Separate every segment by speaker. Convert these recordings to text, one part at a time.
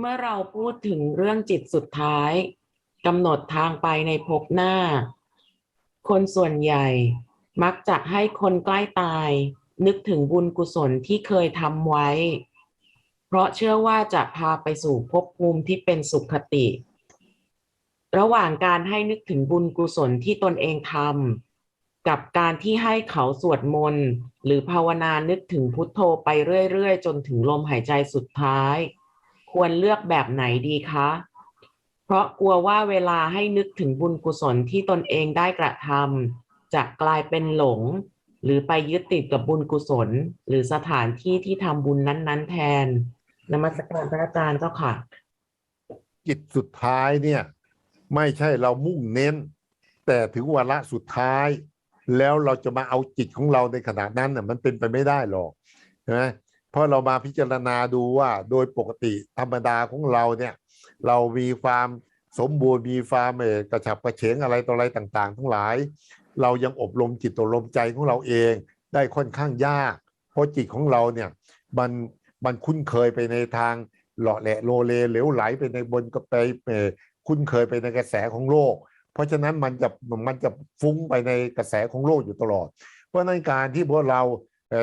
Speaker 1: เมื่อเราพูดถึงเรื่องจิตสุดท้ายกำหนดทางไปในภพหน้า คนส่วนใหญ่มักจะให้คนใกล้ตาย นึกถึงบุญกุศลที่เคยทำไว้ เพราะเชื่อว่าจะพาไปสู่ภพภูมิที่เป็นสุขคติ ระหว่างการให้นึกถึงบุญกุศลที่ตนเองทำกับการที่ให้เขาสวดมนต์หรือภาวนานึกถึงพุทโธไปเรื่อยๆ จนถึงลมหายใจสุดท้าย ควรเลือกแบบไหนดีคะ เพราะกลัวว่าเวลาให้นึกถึงบุญกุศลที่ตนเองได้กระทำจะกลายเป็นหลง หรือไปยึดติดกับบุญกุศล หรือสถานที่ที่ทำบุญนั้น ๆ แทนนมัสการพระอาจารย์เจ้าค่ะ
Speaker 2: จิตสุดท้ายเนี่ย ไม่ใช่เรามุ่งเน้น แต่ถึงวาระสุดท้าย แล้วเราจะมาเอาจิตของเราในขณะนั้นน่ะมันเป็นไปไม่ได้หรอกใช่ไหม เพราะเรามาพิจารณาดูว่าโดยปกติธรรมดาของเราเนี่ยเรามีความสมบูรณ์มีความกระฉับกระเฉงอะไรต่ออะไรต่าง ๆ ทั้งหลาย เรายังอบรมจิตอบรมใจของเราเองได้ค่อนข้างยาก เพราะจิตของเราเนี่ยมันมันคุ้นเคยไปในทางหล่อแหละโลเลเหลวไหลไปในบนก็ไปเออคุ้นเคยไปในกระแสของโลก เพราะฉะนั้นมันจะมันจะฟุ้งไปในกระแสของโลกอยู่ตลอด เพราะนั้นการที่พวกเรา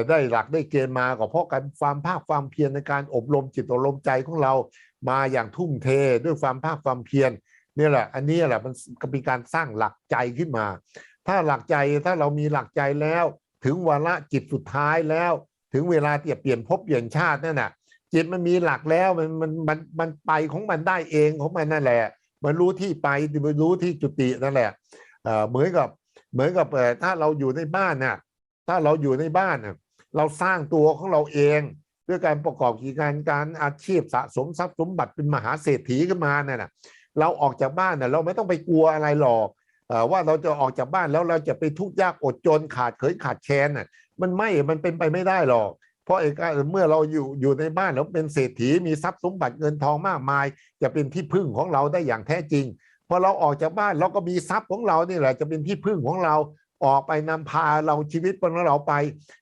Speaker 2: ได้หลักได้เกณฑ์มาก็เพราะการความภาคความเพียรในการอบรมจิตอบรมใจของเรา มาอย่างทุ่มเทด้วยความภาคความเพียรเนี่ยแหละ อันนี้แหละมันก็เป็นการสร้างหลักใจขึ้นมา ถ้าหลักใจถ้าเรามีหลักใจแล้ว ถึงวาระจิตสุดท้ายแล้ว ถึงเวลาที่จะเปลี่ยนภพเปลี่ยนชาตินั่นน่ะจิตมันมีหลักแล้วมันมันมันมันไปของมันได้เองของมันนั่นแหละ มันรู้ที่ไปมันรู้ที่จุตินั่นแหละเหมือนกับเหมือนกับถ้าเราอยู่ในบ้านน่ะถ้าเราอยู่ในบ้านน่ะ เราสร้างตัวของเราเอง ด้วยการประกอบกิจการการอาชีพสะสมทรัพย์สมบัติเป็นมหาเศรษฐีขึ้นมาเนี่ยนะเราออกจากบ้านน่ะเราไม่ต้องไปกลัวอะไรหรอกว่าเราจะออกจากบ้านแล้วเราจะไปทุกข์ยากอดจนขาดเขยขาดแคลนน่ะมันไม่มันเป็นไปไม่ได้หรอก เพราะไอ้กเมื่อเราอยู่อยู่ในบ้านแล้วเป็นเศรษฐีมีทรัพย์สมบัติเงินทองมากมาย จะเป็นที่พึ่งของเราได้อย่างแท้จริงพอเราออกจากบ้านเราก็มีทรัพย์ของเรานี่แหละจะเป็นที่พึ่งของเรา ออกไปนำพาเราชีวิตของเราไป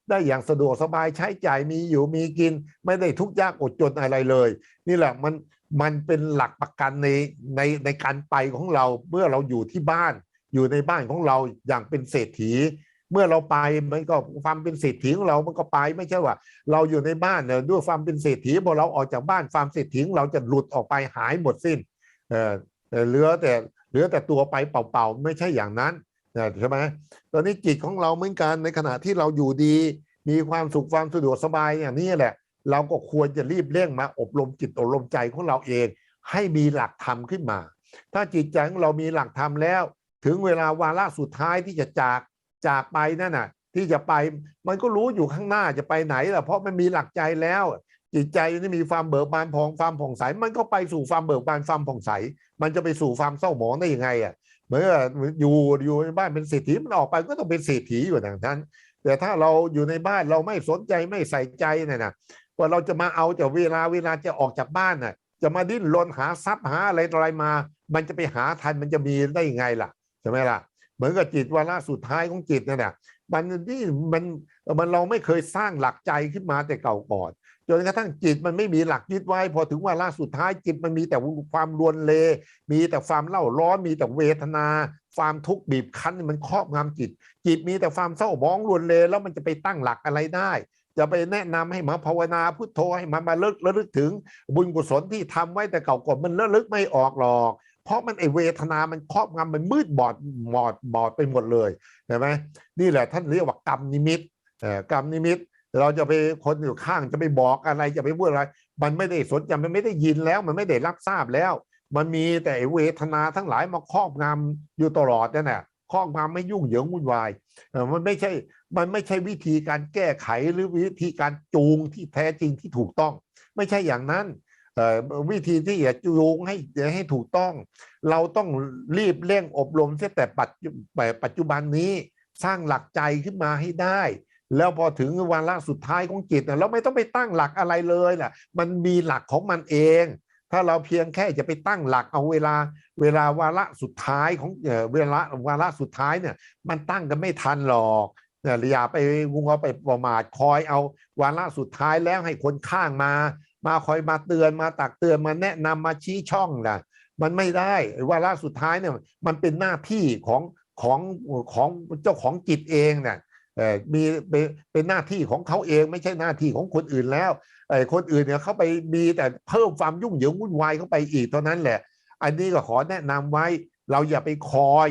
Speaker 2: ได้อย่างสะดวกสบายใช้จ่ายมีอยู่มีกิน ไม่ได้ทุกข์ยากอดจนอะไรเลย นี่แหละมันมันเป็นหลักประกันในในในการไปของเราเมื่อเราอยู่ที่บ้าน อยู่ในบ้านของเราอย่างเป็นเศรษฐี เมื่อเราไปมันก็ความเป็นเศรษฐีของเรา มันก็ไปไม่ใช่ว่า เราอยู่ในบ้านเนี่ยด้วยความเป็นเศรษฐีพอเราออกจากบ้านความเศรษฐีของเราจะหลุดออกไปหายหมดสิ้นเออเหลือแต่เหลือแต่ตัวไปเปล่าๆไม่ใช่อย่างนั้น ใช่ไหมตอนนี้จิตของเราเหมือนกันในขณะที่เราอยู่ดี มีความสุขความสะดวกสบายอย่างนี้แหละ เราก็ควรจะรีบเร่งมาอบรมจิตอบรมใจของเราเอง ให้มีหลักธรรมขึ้นมา ถ้าจิตใจของเรามีหลักธรรมแล้ว ถึงเวลาวาระสุดท้ายที่จะจากจากไปนั่นน่ะ ที่จะไปมันก็รู้อยู่ข้างหน้าจะไปไหนล่ะเพราะมันมีหลักใจแล้ว จิตใจนี่มีความเบิกบานผ่องความผ่องใสมันก็ไปสู่ความเบิกบานความผ่องใส มันจะไปสู่ความเศร้าหมองได้ยังไงอะ เหมือนกับอยู่อยู่ในบ้านเป็นเศรษฐีมันออกไปก็ต้องเป็นเศรษฐีอยู่อย่างนั้น แต่ถ้าเราอยู่ในบ้านเราไม่สนใจไม่ใส่ใจเนี่ยนะว่าเราจะมาเอาแต่เวลาเวลาจะออกจากบ้านน่ะจะมาดิ้นรนหาทรัพย์หาอะไรออะไรมา มันจะไปหาทันมันจะมีได้ยังไงล่ะใช่ไหมล่ะ เหมือนกับจิตวาระสุดท้ายของจิตนั่นแหละมันนี่มันมันเราไม่เคยสร้างหลักใจขึ้นมาแต่เก่าก่อน จนกระทั่งจิตมันไม่มีหลักยึดไว้ พอถึงวาระสุดท้ายจิตมันมีแต่ความรวนเล มีแต่ความเล่าร้อนมีแต่เวทนา ความทุกข์บีบคั้นมันครอบงำจิต จิตมีแต่ความเศร้าหมองรวนเลแล้วมันจะไปตั้งหลักอะไรได้ จะไปแนะนำให้มาภาวนาพุทโธให้มันมาเลิกระลึกถึง บุญกุศลที่ทำไว้แต่เก่าก่อนมันระลึกไม่ออกหรอกเพราะมันไอเวทนามันครอบงำมันมืดบอดบอดบอดไปหมดเลยเห็นไหมนี่แหละท่านเรียกว่ากรรมนิมิตกรรมนิมิต เราจะไปคนอยู่ข้างจะไปบอกอะไรจะไปพูดอะไร มันไม่ได้สนใจมันไม่ได้ยินแล้ว มันไม่ได้รับทราบแล้ว มันมีแต่เวทนาทั้งหลายมาครอบงำอยู่ตลอดนั่นแหละครอบงำไม่ยุ่งเหยิงวุ่นวายมันไม่ใช่มันไม่ใช่วิธีการแก้ไขหรือวิธีการจูงที่แท้จริงที่ถูกต้อง ไม่ใช่อย่างนั้นวิธีที่จะจูงให้ให้ถูกต้อง เราต้องรีบเร่งอบรมเสียแต่ปัจจุปัจจุบันนี้สร้างหลักใจขึ้นมาให้ได้ แล้วพอถึงวาระสุดท้ายของจิตน่ะเราไม่ต้องไปตั้งหลักอะไรเลยนะมันมีหลักของมันเอง ถ้าเราเพียงแค่จะไปตั้งหลักเอาเวลาเวลาวาระสุดท้ายของเอ่อเวลาวาระสุดท้ายเนี่ยมันตั้งกันไม่ทันหรอกเนี่ยอย่าไปงงเอาไปประมาทคอยเอาวาระสุดท้ายแล้วให้คนข้างมา มาคอยมาเตือนมาตักเตือนมาแนะนำมาชี้ช่องนะมันไม่ได้วาระสุดท้ายเนี่ยมันเป็นหน้าที่ของของของเจ้าของจิตเองเนี่ย มีเป็นหน้าที่ของเขาเองไม่ใช่หน้าที่ของคนอื่นแล้วไอ้คนอื่นเนี่ยเขาไปมีแต่เพิ่มความยุ่งเหยิงวุ่นวายเข้าไปอีกเท่านั้นแหละ อันนี้ก็ขอแนะนำไว้เราอย่าไปคอย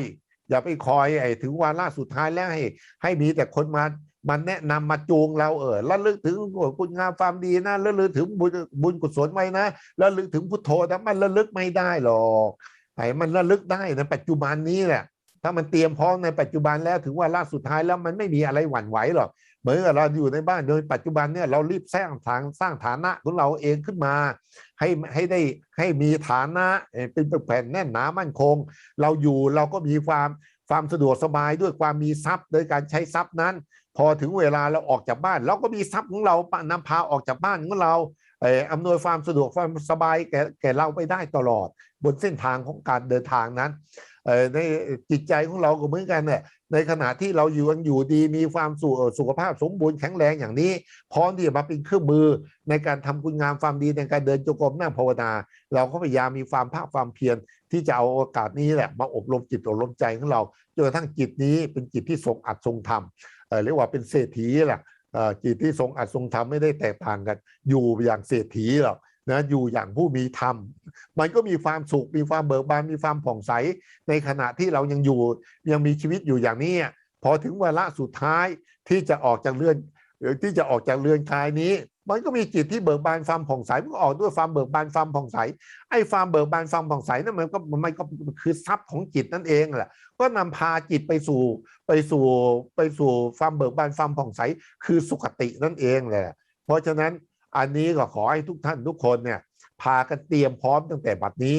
Speaker 2: อย่าไปคอยไอ้ถึงวาระสุดท้ายแล้วให้ให้มีแต่คนมามาแนะนำมาจูงเราเออระลึกถึงคุณงามความดีนะระลึกถึงบุญบุญกุศลไว้นะระลึกถึงพุทโธนะมันระลึกไม่ได้หรอกไอ้มันระลึกได้ในปัจจุบันนี้แหละ ถ้ามันเตรียมพร้อมในปัจจุบันแล้วถึงว่าระสุดท้ายแล้วมันไม่มีอะไรหวั่นไหวหรอกเหมือนกับเราอยู่ในบ้านโดยปัจจุบันเนี่ยเรารีบสร้างทางสร้างฐานะของเราเองขึ้นมา ให้ให้ได้ให้มีฐานะเป็นแผ่นแน่นหนามั่นคง เราอยู่เราก็มีความความสะดวกสบายด้วยความมีทรัพย์โดยการใช้ทรัพย์นั้น พอถึงเวลาเราออกจากบ้าน เราก็มีทรัพย์ของเรานำพาออกจากบ้านของเราเอ่ออำนวยความสะดวกความสบายแก่แก่เราไปได้ตลอด บนเส้นทางของการเดินทางนั้น ในจิตใจของเราก็เหมือนกันเนี่ยในขณะที่เราอยู่ยังอยู่ดีมีความสุขสุขภาพสมบูรณ์แข็งแรงอย่างนี้ พร้อมที่จะมาเป็นเครื่องมือในการทำคุณงามความดีในการเดินจงกรมนั่งภาวนา เราก็พยายามมีความภาคความเพียรที่จะเอาโอกาสนี้แหละมาอบรมจิตอบรมใจของเราจนกระทั่งจิตนี้เป็นจิตที่ทรงอัดทรงธรรมเรียกว่าเป็นเศรษฐีแหละจิตที่ทรงอัดทรงธรรมไม่ได้แตกต่างกัน อยู่อย่างเศรษฐีหรอก นะอยู่อย่างผู้มีธรรม มันก็มีความสุขมีความเบิกบานมีความผ่องใส ในขณะที่เรายังอยู่ยังมีชีวิตอยู่อย่างนี้พอถึงเวลาสุดท้ายที่จะออกจากเรือนเอ่อที่จะออกจากเรือนกายนี้ มันก็มีจิตที่เบิกบานความผ่องใสมันก็ออกด้วยความเบิกบานความผ่องใสไอ้ความเบิกบานความผ่องใสนั่นมันก็มันก็คือทรัพย์ของจิตนั่นเองแหละก็นำพาจิตไปสู่ไปสู่ไปสู่ความเบิกบานความผ่องใสคือสุขตินั่นเองแหละเพราะฉะนั้น อันนี้ก็ขอให้ทุกท่านทุกคนเนี่ยพากันเตรียมพร้อมตั้งแต่บัดนี้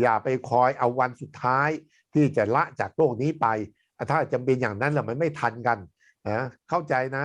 Speaker 2: อย่าไปคอยเอาวันสุดท้ายที่จะละจากโลกนี้ไป ถ้าจำเป็นอย่างนั้นแล้วมันไม่ทันกันนะเข้าใจนะ